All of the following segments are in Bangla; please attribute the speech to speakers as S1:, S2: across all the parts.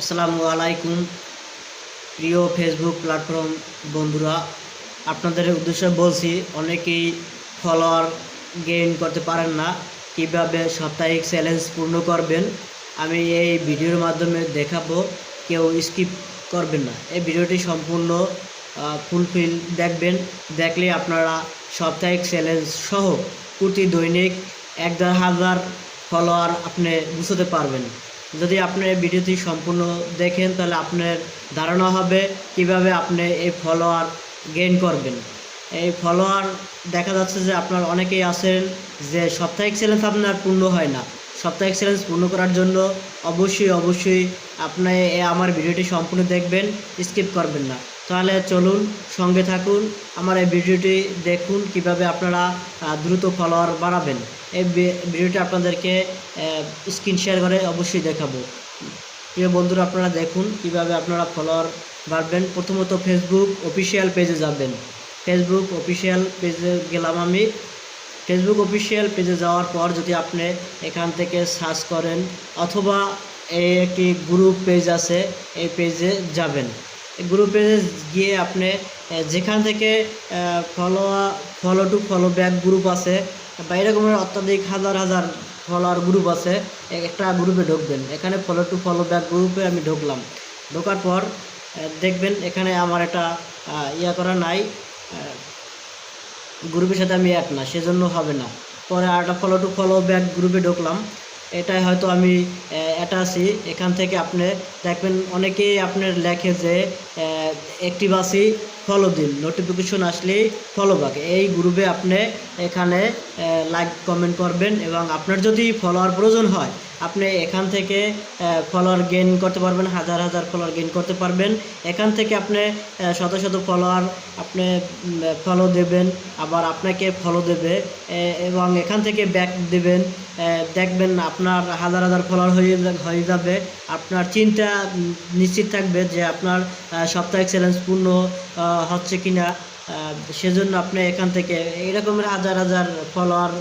S1: আসসালামু আলাইকুম। প্রিয় ফেসবুক প্ল্যাটফর্ম বন্ধুরা, আপনাদের উদ্দেশ্যে বলছি, অনেকেই ফলোয়ার গেইন করতে পারেন না। কীভাবে সাপ্তাহিক চ্যালেঞ্জ পূর্ণ করবেন, আমি এই ভিডিওর মাধ্যমে দেখাবো। কেউ স্কিপ করবেন না। এই ভিডিওটি সম্পূর্ণ ফুলফিল দেখবেন। দেখলে আপনারা সাপ্তাহিক চ্যালেঞ্জ সহ প্রতি দৈনিক এক হাজার ফলোয়ার আপনি বুঝতে পারবেন। যদি আপনি এই ভিডিওটি সম্পূর্ণ দেখেন, তাহলে আপনার ধারণা হবে কীভাবে আপনি এই ফলোয়ার গেইন করবেন। এই ফলোয়ার দেখা যাচ্ছে যে আপনার অনেকেই আছেন যে সাপ্তাহিক চ্যালেঞ্জ আপনার পূর্ণ হয় না। সাপ্তাহিক চ্যালেঞ্জ পূর্ণ করার জন্য অবশ্যই অবশ্যই আপনি আমার ভিডিওটি সম্পূর্ণ দেখবেন স্কিপ করবেন না। তাহলে চলুন সঙ্গে থাকুন, আমার এই ভিডিওটি দেখুন কীভাবে আপনারা দ্রুত ফলোয়ার বাড়াবেন। এই ভিডিওটি আপনাদেরকে স্ক্রিন শেয়ার করে অবশ্যই দেখাবো। প্রিয় বন্ধুরা, আপনারা দেখুন কীভাবে আপনারা ফলোয়ার বাড়বেন। প্রথমত ফেসবুক অফিসিয়াল পেজে যাবেন। ফেসবুক অফিসিয়াল পেজে গেলাম আমি। ফেসবুক অফিসিয়াল পেজে যাওয়ার পর যদি আপনি এখান থেকে সার্চ করেন অথবা এই একটি গ্রুপ পেজ আছে, এই পেজে যাবেন। গ্রুপ গিয়ে আপনি যেখান থেকে follow follow to follow back group আছে, বা এরকমের অত্যাধিক হাজার হাজার ফলোয়ার গ্রুপ আছে একটা গ্রুপে ঢুকবেন। এখানে ফলো টু ফলো ব্যাক গ্রুপে আমি ঢুকলাম। ঢোকার পর দেখবেন এখানে আমার একটা ইয়া করা নাই গ্রুপের সাথে আমি এক না, সেজন্য হবে না। পরে আরেকটা ফলো টু ফলো ব্যাক গ্রুপে ঢুকলাম। এটাই হয়তো আমি এটা আছি। এখান থেকে আপনি দেখবেন অনেকেই আপনার লেখে যে অ্যাক্টিভ আসি ফলো দিন। নোটিফিকেশন আসলেই ফলো ব্যাক এই গ্রুপে আপনি এখানে লাইক কমেন্ট করবেন এবং আপনার যদি ফলোয়ার প্রয়োজন হয় আপনি এখান থেকে ফলোয়ার গেইন করতে পারবেন, হাজার হাজার ফলোয়ার গেইন করতে পারবেন। এখান থেকে আপনি শত শত ফলোয়ার আপনি ফলো দেবেন, আবার আপনাকে ফলো দেবে এবং এখান থেকে ব্যাক দেবেন দেখবেন আপনার হাজার হাজার ফলোয়ার হয়ে হয়ে যাবে। আপনার চিন্তা নিশ্চিত থাকবে যে আপনার সাপ্তাহিক চ্যালেঞ্জ পূর্ণ হচ্ছে কিনা। সেজন্য আপনি এখান থেকে এরকমের হাজার হাজার ফলোয়ার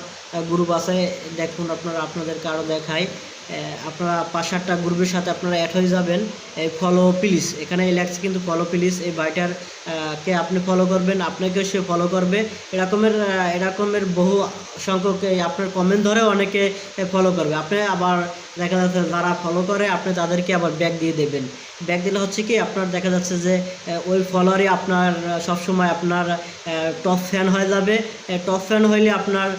S1: গ্রুপ আছে। দেখুন আপনারা আপনাদেরকে আরও দেখায়। আপনারা পাঁচ সাতটা গ্রুপের সাথে আপনারা অ্যাড হয়ে যাবেন। এই ফলো প্লিজ এখানে লেখছে কিন্তু ফলো প্লিজ এই বাইটার কে আপনি ফলো করবেন, আপনাকেও সে ফলো করবে। এরকমের এরকমের বহু সংখ্যক আপনার কমেন্ট ধরে অনেকে ফলো করবে। আপনি আবার দেখা যাচ্ছে যারা ফলো করে, আপনি তাদেরকে আবার ব্যাগ দিয়ে দেবেন। ব্যাগ দিলে হচ্ছে কি, আপনার দেখা যাচ্ছে যে ওই ফলোয়ারই আপনার সবসময় আপনার টপ ফ্যান হয়ে যাবে। টপ ফ্যান হইলে আপনার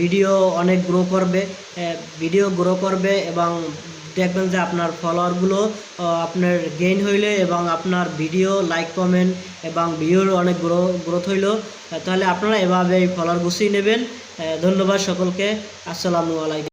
S1: ভিডিও অনেক গ্রো করবে। ভিডিও গ্রো করবে এবং দেখবেন যে আপনার ফলোয়ারগুলো আপনার গেইন হইলে এবং আপনার ভিডিও লাইক কমেন্ট এবং ভিউর অনেক গ্রো গ্রোথ হইল। তাহলে আপনারা এভাবে ফলোয়ার গুছিয়ে নেবেন। ধন্যবাদ সকলকে। আসসালামু আলাইকুম।